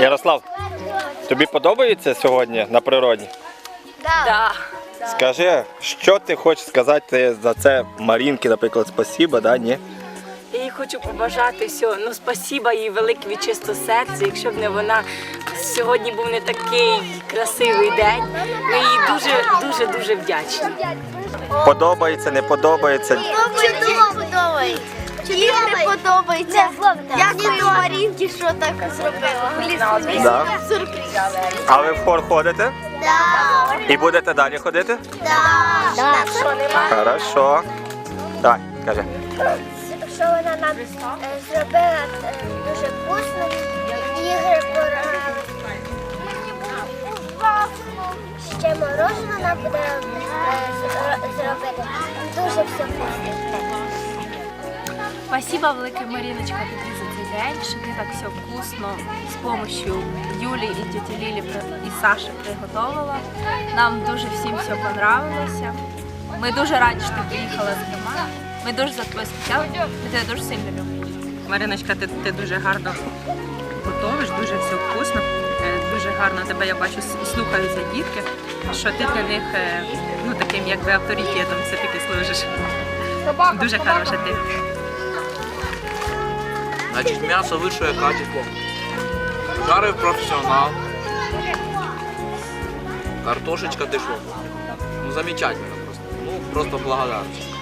Ярослав, тобі подобається сьогодні на природі? Да. Скажи, що ти хочеш сказати за це Марінки, наприклад, спасіба, да, ні? Я їй хочу побажати всього. Ну, спасіба їй велике від чисто серця. Якщо б не вона, сьогодні був не такий красивий день. Ми їй дуже, дуже, дуже вдячні. Подобається, не подобається. Чудово подобається. Ігри подобається. Дякую Марінці, що так зробила. Да. Сюрприз. А ви в хор ходите? Да. І будете далі ходити? Да. Що нема? Хорошо. Так, каже. Що вона нам е, зробила е, дуже вкусно. Ігри пора. Ще мороженое нам буде е, зро- зробити. Дуже все вкусно. Спасибо велике, Маріночка, тобі за цей день, що ти так все вкусно з допомогою Юлі і тіті Лілі і Саші приготувала. Нам дуже всім все понравилося. Ми дуже раді, що ти приїхала з нами. Ми дуже за тебе скучали. Ми тебе дуже сильно любимо. Мариночка, ти, ти дуже гарно готовиш, дуже все вкусно. Е, Дуже гарно тебе я бачу с- слухаються дітки, що ти для них е, ну таким якби авторитетом все-таки служиш. Дуже хороша ти. Значить, м'ясо вищого качества. Жарив професіонал. Картошечка ти? Ну замечательно просто. Ну просто благодарность.